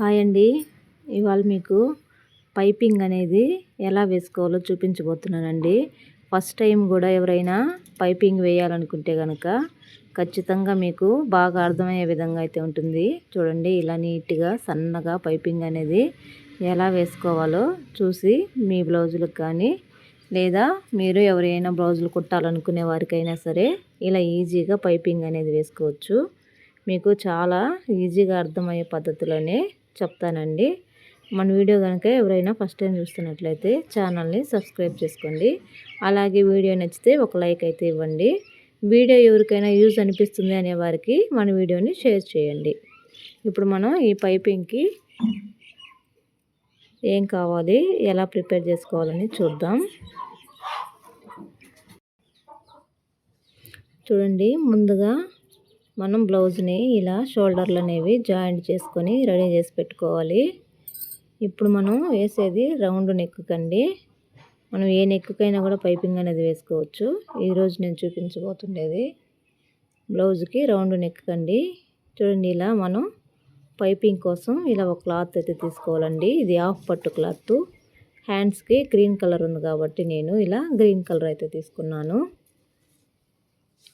Hi అండి. ఇవాళ మీకు పైపింగ్ అనేది ఎలా వేసుకోవాలో చూపించబోతున్నానండి. ఫస్ట్ టైం కూడా ఎవరైనా పైపింగ్ వేయాలనుకుంటే కనుక ఖచ్చితంగా మీకు బాగా అర్థమయ్యే విధంగా అయితే ఉంటుంది. చూడండి ఇలా నీట్గా సన్నగా పైపింగ్ అనేది ఎలా వేసుకోవాలో చూసి మీ బ్లౌజులకు కానీ లేదా మీరు ఎవరైనా బ్లౌజులు కుట్టాలనుకునే వారికైనా సరే ఇలా ఈజీగా పైపింగ్ అనేది వేసుకోవచ్చు. మీకు చాలా ఈజీగా అర్థమయ్యే పద్ధతిలోనే చెప్తానండి. మన వీడియో కనుక ఎవరైనా ఫస్ట్ టైం చూస్తున్నట్లయితే ఛానల్ని సబ్స్క్రైబ్ చేసుకోండి. అలాగే వీడియో నచ్చితే ఒక లైక్ అయితే ఇవ్వండి. వీడియో ఎవరికైనా యూజ్ అనిపిస్తుంది అనే వారికి మన వీడియోని షేర్ చేయండి. ఇప్పుడు మనం ఈ పైపింగ్కి ఏం కావాలి ఎలా ప్రిపేర్ చేసుకోవాలని చూద్దాం. చూడండి ముందుగా మనం బ్లౌజ్ని ఇలా షోల్డర్లు అనేవి జాయింట్ చేసుకొని రెడీ చేసి పెట్టుకోవాలి. ఇప్పుడు మనం వేసేది రౌండ్ నెక్కుకండి. మనం ఏ నెక్కుకైనా కూడా పైపింగ్ అనేది వేసుకోవచ్చు. ఈరోజు నేను చూపించబోతుండేది బ్లౌజ్కి రౌండ్ నెక్కండి చూడండి ఇలా మనం పైపింగ్ కోసం ఇలా ఒక క్లాత్ అయితే తీసుకోవాలండి. ఇది హాఫ్ పట్టు క్లాత్. హ్యాండ్స్కి గ్రీన్ కలర్ ఉంది కాబట్టి నేను ఇలా గ్రీన్ కలర్ అయితే తీసుకున్నాను.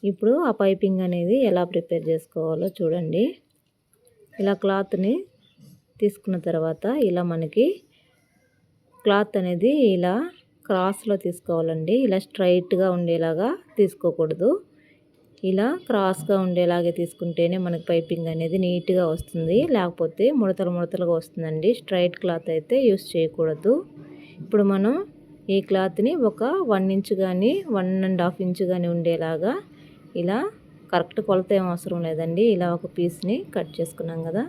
ఇప్పుడు ఆ పైపింగ్ అనేది ఎలా ప్రిపేర్ చేసుకోవాలో చూడండి. ఇలా క్లాత్ని తీసుకున్న తర్వాత ఇలా మనకి క్లాత్ అనేది ఇలా క్రాస్లో తీసుకోవాలండి. ఇలా స్ట్రైట్గా ఉండేలాగా తీసుకోకూడదు. ఇలా క్రాస్గా ఉండేలాగే తీసుకుంటేనే మనకి పైపింగ్ అనేది నీట్గా వస్తుంది. లేకపోతే ముడతలు ముడతలుగా వస్తుందండి. స్ట్రైట్ క్లాత్ అయితే యూస్ చేయకూడదు. ఇప్పుడు మనం ఈ క్లాత్ని ఒక వన్ ఇంచ్ కానీ వన్ అండ్ హాఫ్ ఇంచ్ కానీ ఉండేలాగా ఇలా కరెక్ట్ కొలత ఏం అవసరం లేదండి. ఇలా ఒక పీస్ని కట్ చేసుకున్నాం కదా.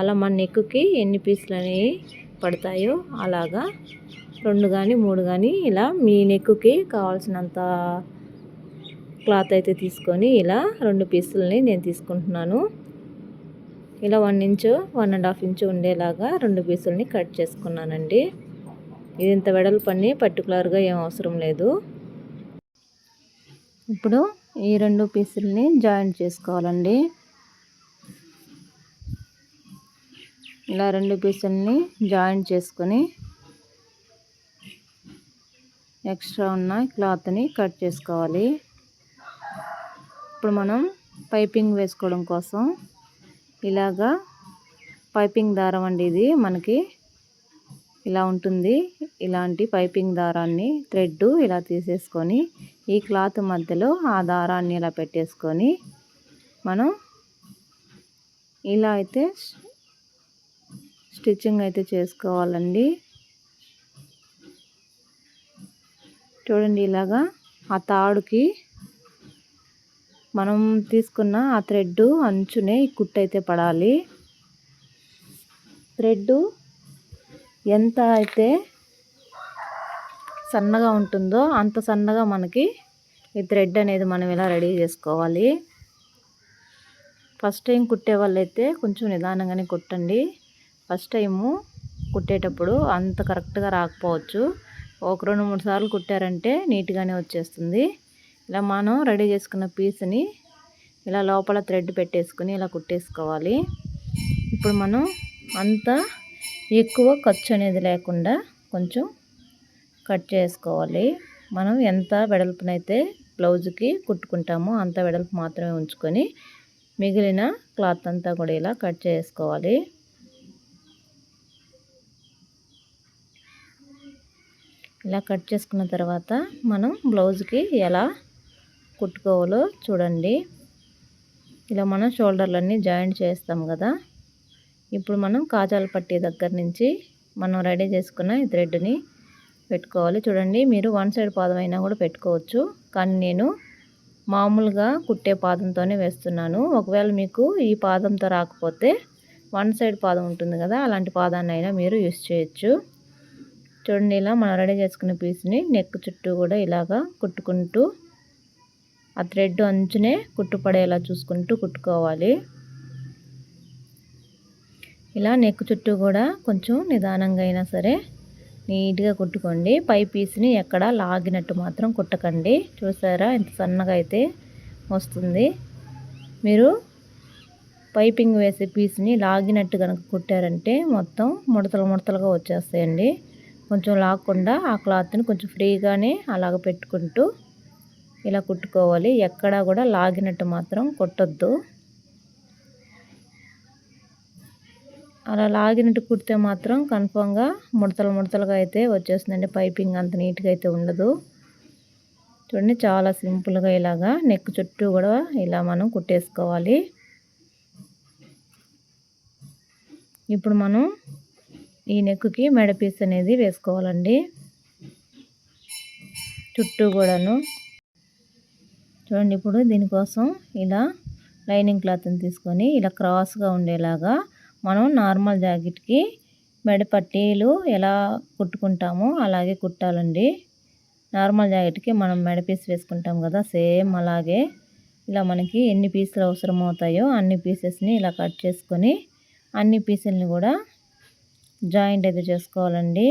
అలా మన నెక్కుకి ఎన్ని పీసులు అనేవి పడతాయో అలాగా రెండు కానీ మూడు కానీ ఇలా మీ నెక్కుకి కావాల్సినంత క్లాత్ అయితే తీసుకొని ఇలా రెండు పీసులని నేను తీసుకుంటున్నాను. ఇలా one inch one and half inch ఉండేలాగా రెండు పీసులని కట్ చేసుకున్నానండి. ఇది ఇంత వెడల్పు పని పర్టికులర్గా ఏం అవసరం లేదు. ఇప్పుడు ఈ రెండు పీసుల్ని జాయింట్ చేసుకోవాలండి. ఇలా రెండు పీసుల్ని జాయింట్ చేసుకొని ఎక్స్ట్రా ఉన్న క్లాత్ని కట్ చేసుకోవాలి. ఇప్పుడు మనం పైపింగ్ వేసుకోవడం కోసం ఇలాగా పైపింగ్ దారం అండి ఇది మనకి. ఇలా ఉంటుంది. ఇలాంటి పైపింగ్ దారాన్ని థ్రెడ్ ఇలా తీసేసుకొని ఈ క్లాత్ మధ్యలో ఆ దారాన్ని ఇలా పెట్టేసుకొని మనం ఇలా అయితే స్టిచ్చింగ్ అయితే చేసుకోవాలండి. చూడండి ఇలాగా ఆ తాడుకి మనం తీసుకున్న ఆ థ్రెడ్ అంచునే ఈ పడాలి. థ్రెడ్ ఎంత అయితే సన్నగా ఉంటుందో అంత సన్నగా మనకి ఈ థ్రెడ్ అనేది మనం ఇలా రెడీ చేసుకోవాలి. ఫస్ట్ టైం కుట్టే వాళ్ళైతే కొంచెం నిదానంగానే కుట్టండి. ఫస్ట్ టైము కుట్టేటప్పుడు అంత కరెక్ట్గా రాకపోవచ్చు. ఒక రెండు మూడు సార్లు కుట్టారంటే నీట్గానే వచ్చేస్తుంది. ఇలా మనం రెడీ చేసుకున్న పీస్ని ఇలా లోపల థ్రెడ్ పెట్టేసుకుని ఇలా కుట్టేసుకోవాలి. ఇప్పుడు మనం అంతా ఎక్కువ ఖర్చు అనేది లేకుండా కొంచెం కట్ చేసుకోవాలి. మనం ఎంత వెడల్పునైతే బ్లౌజ్కి కుట్టుకుంటామో అంత వెడల్పు మాత్రమే ఉంచుకొని మిగిలిన క్లాత్ అంతా కూడా ఇలా కట్ చేసుకోవాలి. ఇలా కట్ చేసుకున్న తర్వాత మనం బ్లౌజ్కి ఎలా కుట్టుకోవాలో చూడండి. ఇలా మనం షోల్డర్లన్నీ జాయింట్ చేస్తాం కదా. ఇప్పుడు మనం కాజాల పట్టీ దగ్గర నుంచి మనం రెడీ చేసుకున్న ఈ థ్రెడ్ని పెట్టుకోవాలి. చూడండి మీరు వన్ సైడ్ పాదం అయినా కూడా పెట్టుకోవచ్చు. కానీ నేను మామూలుగా కుట్టే పాదంతోనే వేస్తున్నాను. ఒకవేళ మీకు ఈ పాదంతో రాకపోతే వన్ సైడ్ పాదం ఉంటుంది కదా అలాంటి పాదాన్ని అయినా మీరు యూస్ చేయొచ్చు. చూడండి ఇలా మనం రెడీ చేసుకున్న పీస్ని నెక్ చుట్టూ కూడా ఇలాగా కుట్టుకుంటూ ఆ థ్రెడ్ అంచునే కుట్టుపడేలా చూసుకుంటూ కుట్టుకోవాలి. ఇలా నెక్ చుట్టూ కూడా కొంచెం నిదానంగా అయినా సరే నీట్గా కుట్టుకోండి. పై పీస్ని ఎక్కడ లాగినట్టు మాత్రం కుట్టకండి. చూసారా? ఇంత సన్నగా అయితే వస్తుంది. మీరు పైపింగ్ వేసే పీస్ని లాగినట్టు కనుక కుట్టారంటే మొత్తం ముడతలు ముడతలుగా వచ్చేస్తాయండి. కొంచెం లాక్కుండా ఆ క్లాత్ని కొంచెం ఫ్రీగానే అలాగ పెట్టుకుంటూ ఇలా కుట్టుకోవాలి. ఎక్కడా కూడా లాగినట్టు మాత్రం కుట్టొద్దు. అలా లాగినట్టు కుడితే మాత్రం కన్ఫామ్గా ముడతలు ముడతలుగా అయితే వచ్చేస్తుందండి. పైపింగ్ అంత నీట్గా అయితే ఉండదు. చూడండి చాలా సింపుల్గా ఇలాగా నెక్ చుట్టూ కూడా ఇలా మనం కుట్టేసుకోవాలి. ఇప్పుడు మనం ఈ నెక్కి మెడ పీస్ అనేది వేసుకోవాలండి. చుట్టూ కూడాను. చూడండి ఇప్పుడు దీనికోసం ఇలా లైనింగ్ క్లాత్ని తీసుకొని ఇలా క్రాస్గా ఉండేలాగా మనం నార్మల్ జాకెట్కి మెడ పట్టీలు ఎలా కుట్టుకుంటామో అలాగే కుట్టాలండి. నార్మల్ జాకెట్కి మనం మెడ పీస్ వేసుకుంటాం కదా సేమ్ అలాగే. ఇలా మనకి ఎన్ని పీసులు అవసరం అవుతాయో అన్ని పీసెస్ని ఇలా కట్ చేసుకొని అన్ని పీసుల్ని కూడా జాయింట్ అయితే చేసుకోవాలండి.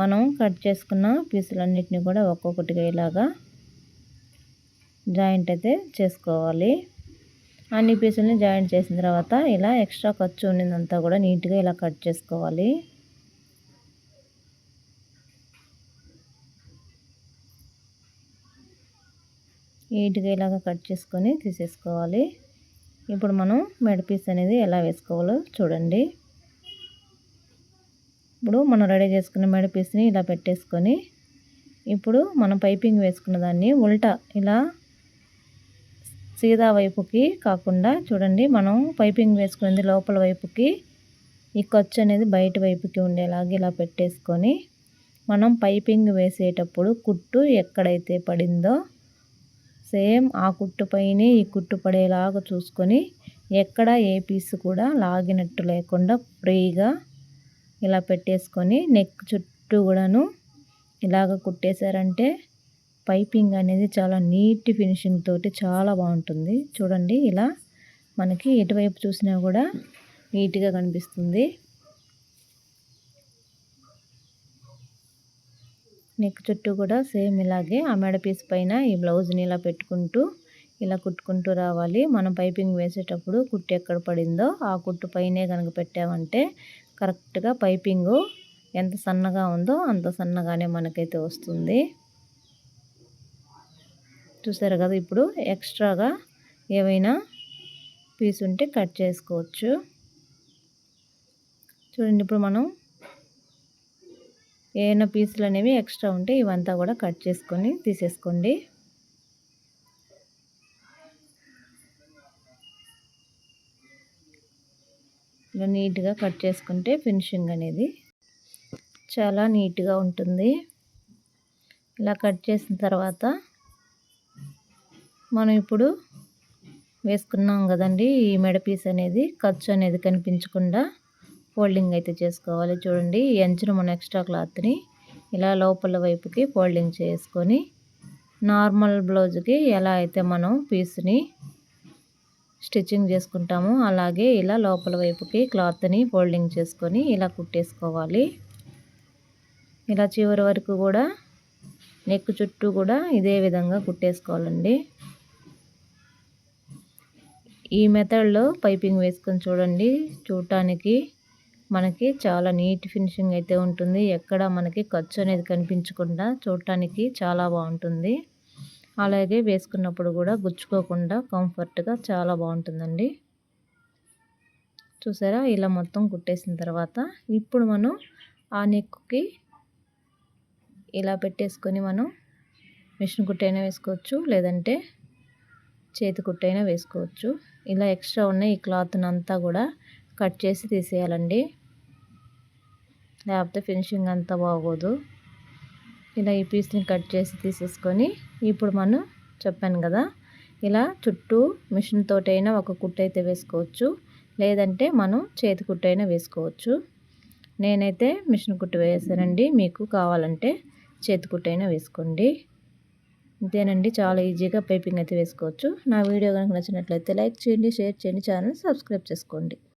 మనం కట్ చేసుకున్న పీసులన్నిటిని కూడా ఒక్కొక్కటిగా ఇలాగా జాయింట్ అయితే చేసుకోవాలి. అన్ని పీసులని జాయింట్ చేసిన తర్వాత ఇలా ఎక్స్ట్రా ఖర్చు ఉన్నదంతా కూడా నీట్గా ఇలా కట్ చేసుకోవాలి. నీట్గా ఇలాగ కట్ చేసుకొని తీసేసుకోవాలి. ఇప్పుడు మనం మెడ పీస్ అనేది ఎలా వేసుకోవాలో చూడండి. ఇప్పుడు మనం రెడీ చేసుకున్న మెడ పీస్ని ఇలా పెట్టేసుకొని ఇప్పుడు మనం పైపింగ్ వేసుకున్న దాన్ని ఉల్టా ఇలా సీదా వైపుకి కాకుండా చూడండి మనం పైపింగ్ వేసుకునేది లోపల వైపుకి ఈ ఖర్చు అనేది బయట వైపుకి ఉండేలాగా ఇలా పెట్టేసుకొని మనం పైపింగ్ వేసేటప్పుడు కుట్టు ఎక్కడైతే పడిందో సేమ్ ఆ కుట్టు పైన ఈ కుట్టు పడేలాగా చూసుకొని ఎక్కడ ఏ పీస్ కూడా లాగినట్టు లేకుండా ఫ్రీగా ఇలా పెట్టేసుకొని నెక్ చుట్టూ కూడాను ఇలాగ కుట్టేశారంటే పైపింగ్ అనేది చాలా నీట్ ఫినిషింగ్ తోటి చాలా బాగుంటుంది. చూడండి ఇలా మనకి ఎటువైపు చూసినా కూడా నీట్గా కనిపిస్తుంది. నెక్ చుట్టూ కూడా సేమ్ ఇలాగే ఆ మెడ పీస్ పైన ఈ బ్లౌజ్ని ఇలా పెట్టుకుంటూ ఇలా కుట్టుకుంటూ రావాలి. మనం పైపింగ్ వేసేటప్పుడు కుట్టు ఎక్కడ పడిందో ఆ కుట్టు పైనే కనుక పెట్టామంటే కరెక్ట్గా పైపింగు ఎంత సన్నగా ఉందో అంత సన్నగానే మనకైతే వస్తుంది. చూసారు కదా ఇప్పుడు ఎక్స్ట్రాగా ఏవైనా పీస్ ఉంటే కట్ చేసుకోవచ్చు. చూడండి ఇప్పుడు మనం ఏమైనా పీసులు అనేవి ఎక్స్ట్రా ఉంటే ఇవంతా కూడా కట్ చేసుకొని తీసేసుకోండి. ఇలా నీట్గా కట్ చేసుకుంటే ఫినిషింగ్ అనేది చాలా నీట్గా ఉంటుంది. ఇలా కట్ చేసిన తర్వాత మనం ఇప్పుడు వేసుకున్నాం కదండి. ఈ మెడ పీస్ అనేది ఖర్చు అనేది కనిపించకుండా ఫోల్డింగ్ అయితే చేసుకోవాలి. చూడండి ఈ అంచున మన ఎక్స్ట్రా క్లాత్ని ఇలా లోపల వైపుకి ఫోల్డింగ్ చేసుకొని నార్మల్ బ్లౌజ్కి ఎలా అయితే మనం పీస్ని స్టిచ్చింగ్ చేసుకుంటామో అలాగే ఇలా లోపల వైపుకి క్లాత్ని ఫోల్డింగ్ చేసుకొని ఇలా కుట్టేసుకోవాలి. ఇలా చివరి వరకు కూడా నెక్ చుట్టూ కూడా ఇదే విధంగా కుట్టేసుకోవాలండి. ఈ మెథడ్లో పైపింగ్ వేసుకొని చూడండి. చూడటానికి మనకి చాలా నీట్ ఫినిషింగ్ అయితే ఉంటుంది. ఎక్కడ మనకి ఖర్చు అనేది కనిపించకుండా చూడటానికి చాలా బాగుంటుంది. అలాగే వేసుకున్నప్పుడు కూడా గుచ్చుకోకుండా కంఫర్ట్గా చాలా బాగుంటుందండి. చూసారా? ఇలా మొత్తం కుట్టేసిన తర్వాత ఇప్పుడు మనం ఆ నెక్కి ఇలా పెట్టేసుకొని మనం మిషన్ కుట్టైనా వేసుకోవచ్చు. లేదంటే చేతి కుట్టైనా వేసుకోవచ్చు. ఇలా ఎక్స్ట్రా ఉన్న ఈ క్లాత్ని అంతా కూడా కట్ చేసి తీసేయాలండి. లేకపోతే ఫినిషింగ్ అంతా బాగోదు. ఇలా ఈ పీస్ని కట్ చేసి తీసేసుకొని ఇప్పుడు మనం చెప్పాను కదా ఇలా చుట్టూ మిషన్ తోటైనా ఒక కుట్టైతే వేసుకోవచ్చు. లేదంటే మనం చేతి కుట్టైనా వేసుకోవచ్చు. నేనైతే మిషన్ కుట్టు వేసానండి. మీకు కావాలంటే చేతి కుట్టైనా వేసుకోండి. ఇదేనండి చాలా ఈజీగా పైపింగ్ అయితే వేసుకోవచ్చు. నా వీడియో కనుక నచ్చినట్లయితే లైక్ చేయండి షేర్ చేయండి ఛానల్ సబ్స్క్రైబ్ చేసుకోండి.